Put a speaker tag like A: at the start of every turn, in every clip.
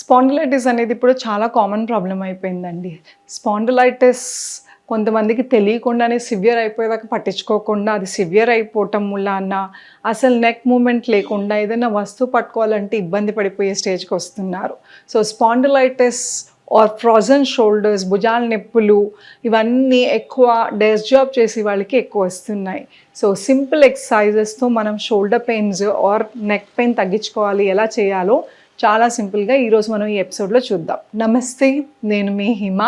A: Spondylitis అనేది ఇప్పుడు చాలా కామన్ ప్రాబ్లం అయిపోయిందండి. స్పాండిలైటిస్ కొంతమందికి తెలియకుండానే సివియర్ అయిపోయేదాకా పట్టించుకోకుండా అది సివియర్ అయిపోవటం వలన అసలు నెక్ మూమెంట్ లేకుండా ఏదైనా వస్తువు పట్టుకోవాలంటే ఇబ్బంది పడిపోయే స్టేజ్కి వస్తున్నారు. So spondylitis or frozen shoulders భుజాల నొప్పులు ఇవన్నీ ఎక్కువ డెస్క్ జాబ్ చేసే వాళ్ళకి ఎక్కువ వస్తున్నాయి. సో సింపుల్ ఎక్సర్సైజెస్తో మనం shoulder pains or neck pain తగ్గించుకోవాలి ఎలా చేయాలో చాలా సింపుల్గా ఈరోజు మనం ఈ ఎపిసోడ్లో చూద్దాం. నమస్తే నేను మీ Hima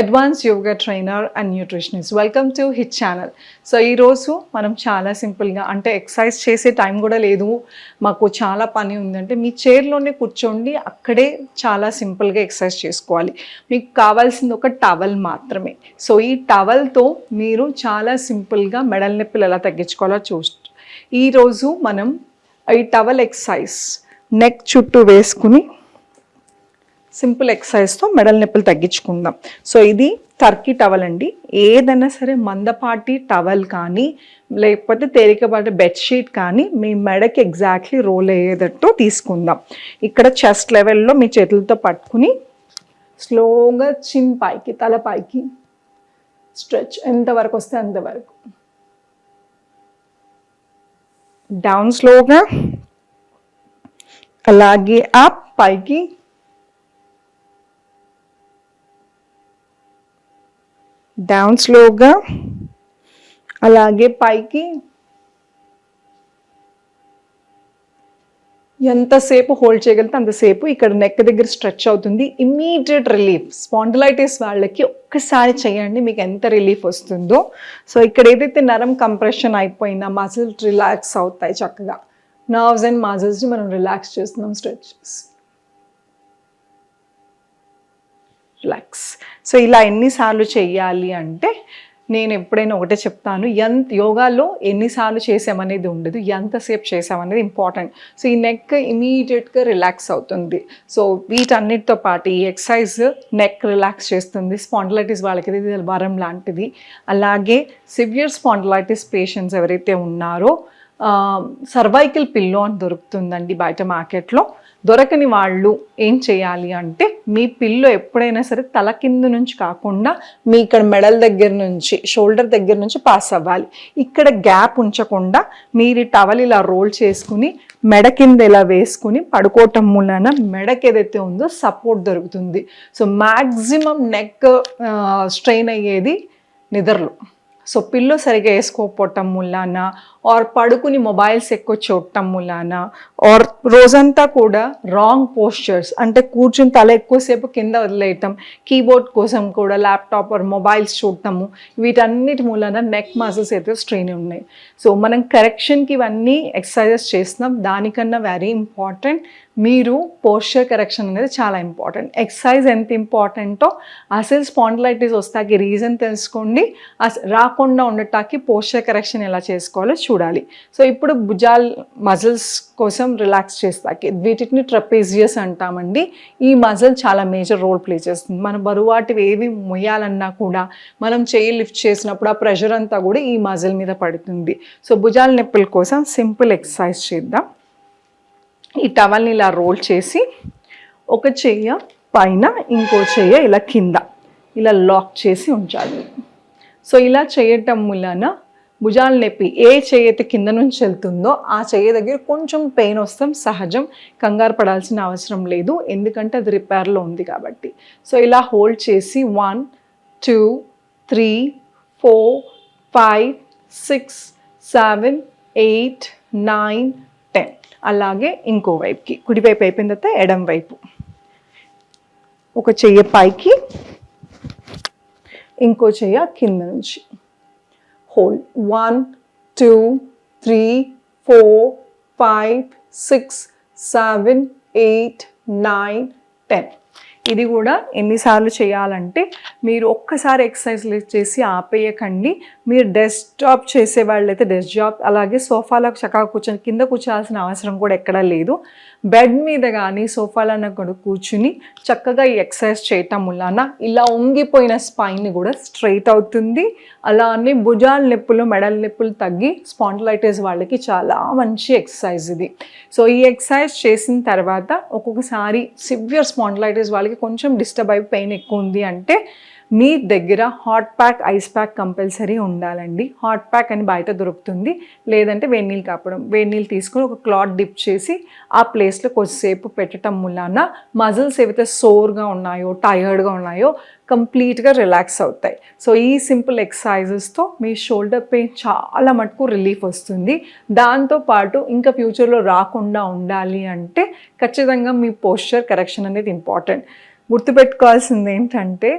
A: advance yoga trainer and nutritionist welcome to hit channel so ఈరోజు మనం చాలా సింపుల్గా అంటే ఎక్సర్సైజ్ చేసే టైం కూడా లేదు. మాకు చాలా పని ఉందంటే మీ చైర్లోనే కూర్చోండి అక్కడే చాలా సింపుల్గా ఎక్సర్సైజ్ చేసుకోవాలి. మీకు కావాల్సింది ఒక టవల్ మాత్రమే. సో ఈ టవల్తో మీరు చాలా సింపుల్గా మెడల్ నొప్పులు ఎలా తగ్గించుకోవాలో చూ ఈరోజు మనం ఈ టవల్ ఎక్సర్సైజ్ నెక్ చుట్టూ వేసుకుని సింపుల్ ఎక్సర్సైజ్తో మెడల్ నొప్పులు తగ్గించుకుందాం. సో ఇది టర్కీ టవల్ అండి. ఏదైనా సరే మందపాటి టవల్ కానీ లేకపోతే తేలికపాటి బెడ్షీట్ కానీ మీ మెడకి ఎగ్జాక్ట్లీ రోల్ అయ్యేటట్టు తీసుకుందాం. ఇక్కడ చెస్ట్ లెవెల్లో మీ చేతులతో పట్టుకుని స్లోగా చిన్ పైకి తల పైకి స్ట్రెచ్ ఎంతవరకు వస్తే అంతవరకు డౌన్ స్లోగా అలాగే అప్ పైకి డౌన్ స్లోగా అలాగే పైకి ఎంతసేపు హోల్డ్ చేయగలిగితే అంతసేపు ఇక్కడ నెక్ దగ్గర స్ట్రెచ్ అవుతుంది ఇమ్మీడియట్ రిలీఫ్ స్పాండిలైటిస్ వాళ్ళకి ఒక్కసారి చేయండి మీకు ఎంత రిలీఫ్ వస్తుందో సో ఇక్కడ ఏదైతే నరం కంప్రెషన్ అయిపోయినా మజిల్స్ రిలాక్స్ అవుతాయి చక్కగా నర్వ్స్ అండ్ మజిల్స్ని మనం రిలాక్స్ చేస్తున్నాం స్ట్రెచెస్ రిలాక్స్ సో ఇలా ఎన్నిసార్లు చేయాలి అంటే నేను ఎప్పుడైనా ఒకటే చెప్తాను ఎంత యోగాలో ఎన్నిసార్లు చేసామనేది ఉండదు ఎంతసేపు చేసామనేది ఇంపార్టెంట్ సో ఈ నెక్ ఇమీడియట్గా రిలాక్స్ అవుతుంది. సో వీటన్నిటితో పాటు ఈ ఎక్సర్సైజ్ నెక్ రిలాక్స్ చేస్తుంది స్పాండలైటిస్ వాళ్ళకి ఇది వరం లాంటిది. అలాగే సివియర్ స్పాండలైటిస్ పేషెంట్స్ ఎవరైతే ఉన్నారో సర్వైకల్ పిల్లో అని దొరుకుతుందండి బయట మార్కెట్లో. దొరకని వాళ్ళు ఏం చేయాలి అంటే మీ పిల్లో ఎప్పుడైనా సరే తల కింద నుంచి కాకుండా మీ ఇక్కడ మెడల్ దగ్గర నుంచి షోల్డర్ దగ్గర నుంచి పాస్ అవ్వాలి. ఇక్కడ గ్యాప్ ఉంచకుండా మీరు ఈ టవల్ ఇలా రోల్ చేసుకుని మెడ కింద ఇలా వేసుకుని పడుకోవటం మూలన మెడకి ఏదైతే ఉందో సపోర్ట్ దొరుకుతుంది. సో మ్యాక్సిమం నెక్ స్ట్రెయిన్ అయ్యేది నిద్రలో. సో పిల్లో సరిగా వేసుకోకపోవటం మూలాన ఆర్ పడుకుని మొబైల్స్ ఎక్కువ చూడటం మూలాన ఆర్ రోజంతా కూడా రాంగ్ పోస్చర్స్ అంటే కూర్చుని తల ఎక్కువసేపు కింద వదిలేయటం కీబోర్డ్ కోసం కూడా ల్యాప్టాప్ ఆర్ మొబైల్స్ చూడటము వీటన్నిటి మూలాన నెక్ మజిల్స్ అయితే స్ట్రెయిన్ ఉన్నాయి. సో మనం కరెక్షన్కి ఇవన్నీ ఎక్సర్సైజెస్ చేస్తున్నాం దానికన్నా వెరీ ఇంపార్టెంట్ మీరు పోస్చర్ కరెక్షన్ అనేది చాలా ఇంపార్టెంట్ ఎక్సర్సైజ్ ఎంత ఇంపార్టెంటో అసలు స్పాండిలైటిస్ వస్తాకి రీజన్ తెలుసుకోండి. అస రాకుండా ఉండటానికి పోస్చర్ కరెక్షన్ ఎలా చేసుకోవాలో చూడాలి. సో ఇప్పుడు భుజాల్ మజిల్స్ కోసం రిలాక్స్ చేస్తాకి వీటిని ట్రపేజియస్ అంటామండి. ఈ మజిల్ చాలా మేజర్ రోల్ ప్లే చేస్తుంది. మన బరువాటివి ఏవి మొయ్యాలన్నా కూడా మనం చేయి లిఫ్ట్ చేసినప్పుడు ఆ ప్రెషర్ అంతా కూడా ఈ మజిల్ మీద పడుతుంది. సో భుజాల నొప్పుల కోసం సింపుల్ ఎక్సర్సైజ్ చేద్దాం. ఈ టవల్ని ఇలా రోల్ చేసి ఒక చెయ్య పైన ఇంకో చెయ్య ఇలా కింద ఇలా లాక్ చేసి ఉంచాలి. సో ఇలా చేయటం వలన భుజాల నొప్పి ఏ చేయతి కింద నుంచి వెళ్తుందో ఆ చేయ దగ్గర కొంచెం పెయిన్ వస్తాం సహజం. కంగారు పడాల్సిన అవసరం లేదు. ఎందుకంటే అది రిపేర్లో ఉంది కాబట్టి. సో ఇలా హోల్డ్ చేసి one two three four five six seven eight nine ten. అలాగే ఇంకో వైపుకి. కుడివైపు అయిపోయిన తర్వాత ఎడం వైపు ఒక చెయ్యి పైకి ఇంకో చెయ్య కింద నుంచి. Hold one two three four five six seven eight nine ten ఇది కూడా ఎన్నిసార్లు చేయాలంటే మీరు ఒక్కసారి ఎక్సర్సైజ్ చేసి ఆపేయకండి. మీరు డెస్క్ జాబ్ చేసే వాళ్ళైతే డెస్క్ జాబ్ అలాగే సోఫాలో చక్కగా కూర్చొని కింద కూర్చోాల్సిన అవసరం కూడా ఎక్కడా లేదు. బెడ్ మీద కానీ సోఫాలన్న కూడా కూర్చుని చక్కగా ఈ ఎక్సర్సైజ్ చేయటం వలన ఇలా ఉంగిపోయిన స్పైన్ కూడా స్ట్రైట్ అవుతుంది. అలానే భుజాల నొప్పులు మెడల నొప్పులు తగ్గి స్పాండలైటిస్ వాళ్ళకి చాలా మంచి ఎక్సర్సైజ్ ఇది. సో ఈ ఎక్సర్సైజ్ చేసిన తర్వాత ఒక్కొక్కసారి సివియర్ స్పాండలైటిస్ వాళ్ళకి కొంచెం డిస్టర్బ్ అయి పెయిన్ ఎక్కువ ఉంది అంటే మీ దగ్గర hot pack ice pack compulsory ఉండాలండి. హాట్ ప్యాక్ అని బయట దొరుకుతుంది. లేదంటే వేడి నీళ్ళు కాపడం. వేడి నీళ్ళు తీసుకొని ఒక క్లాత్ డిప్ చేసి ఆ ప్లేస్లో కొద్దిసేపు పెట్టడం మూలాన మజిల్స్ ఏవైతే సోర్గా ఉన్నాయో టైర్డ్గా ఉన్నాయో కంప్లీట్గా రిలాక్స్ అవుతాయి. సో ఈ సింపుల్ ఎక్సర్సైజెస్తో మీ షోల్డర్ పెయిన్ చాలా మటుకు రిలీఫ్ వస్తుంది. దాంతోపాటు ఇంకా ఫ్యూచర్లో రాకుండా ఉండాలి అంటే ఖచ్చితంగా మీ పోస్చర్ కరెక్షన్ అనేది ఇంపార్టెంట్ గుర్తుపెట్టుకోవాల్సింది ఏంటంటే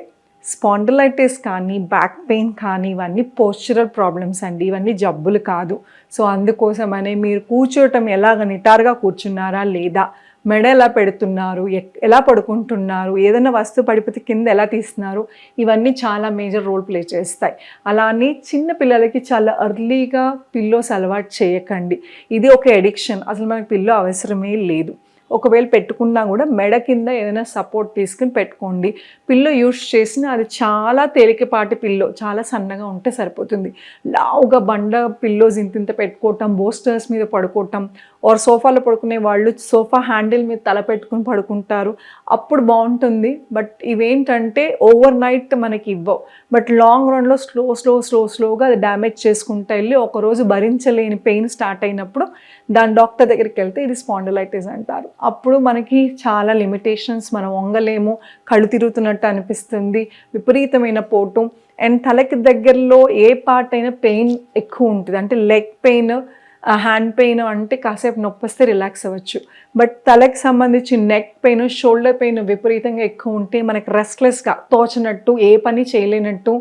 A: స్పాండిలైటిస్ కానీ బ్యాక్ పెయిన్ కానీ ఇవన్నీ పోస్చరల్ ప్రాబ్లమ్స్ అండి. ఇవన్నీ జబ్బులు కాదు. సో అందుకోసమనే మీరు కూర్చోవటం ఎలాగ నిటారుగా కూర్చున్నారా లేదా మెడ ఎలా పెడుతున్నారు ఎలా పడుకుంటున్నారు ఏదైనా వస్తువు పడిపోతే కింద ఎలా తీస్తున్నారు ఇవన్నీ చాలా మేజర్ రోల్ ప్లే చేస్తాయి. అలానే చిన్న పిల్లలకి చాలా ఎర్లీగా పిల్లోస్ అలవాటు చేయకండి. ఇది ఒక ఎడిక్షన్. అసలు మనకి పిల్లో అవసరమే లేదు. ఒకవేళ పెట్టుకున్నా కూడా మెడ కింద ఏదైనా సపోర్ట్ తీసుకుని పెట్టుకోండి. పిల్లో యూస్ చేసిన అది చాలా తేలికపాటి పిల్లో చాలా సన్నగా ఉంటే సరిపోతుంది. లావుగా బండ పిల్లోస్ ఇంత ఇంత పెట్టుకోవటం బోస్టర్స్ మీద పడుకోవటం ఆర్ సోఫాలో పడుకునే వాళ్ళు సోఫా హ్యాండిల్ మీద తల పెట్టుకుని పడుకుంటారు. అప్పుడు బాగుంటుంది. బట్ ఇవేంటంటే ఓవర్ నైట్ మనకి ఇవ్వవు. బట్ లాంగ్ రన్లో స్లో స్లో స్లో స్లోగా అది డ్యామేజ్ చేసుకుంటూ వెళ్ళి ఒకరోజు భరించలేని పెయిన్ స్టార్ట్ అయినప్పుడు దాని డాక్టర్ దగ్గరికి వెళ్తే ఇది స్పాండిలైటిస్ అంటారు. అప్పుడు మనకి చాలా లిమిటేషన్స్ మనం వంగలేము కళ్ళు తిరుగుతున్నట్టు అనిపిస్తుంది విపరీతమైన పోటు. అండ్ తలకి దగ్గరలో ఏ పార్ట్ అయినా పెయిన్ ఎక్కువ ఉంటుంది. అంటే లెగ్ పెయిన్ హ్యాండ్ పెయిన్ అంటే కాసేపు నొప్పి వస్తే రిలాక్స్ అవ్వచ్చు. బట్ తలకి సంబంధించి నెక్ పెయిన్ షోల్డర్ పెయిన్ విపరీతంగా ఎక్కువ ఉంటే మనకి రెస్ట్లెస్గా తోచినట్టు ఏ పని చేయలేనట్టు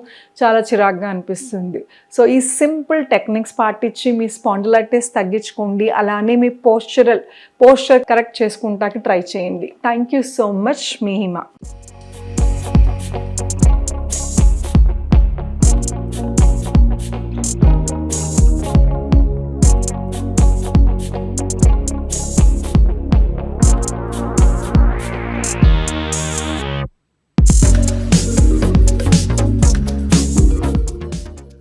A: చాలా చిరాగ్గా అనిపిస్తుంది. సో ఈ సింపుల్ టెక్నిక్స్ పాటించి మీ స్పాండిలైటిస్ తగ్గించుకోండి. అలానే మీ పోస్చరల్ పోస్చర్ కరెక్ట్ చేసుకుంటాకి ట్రై చేయండి. థ్యాంక్ యూ సో మచ్ మీ హిమ.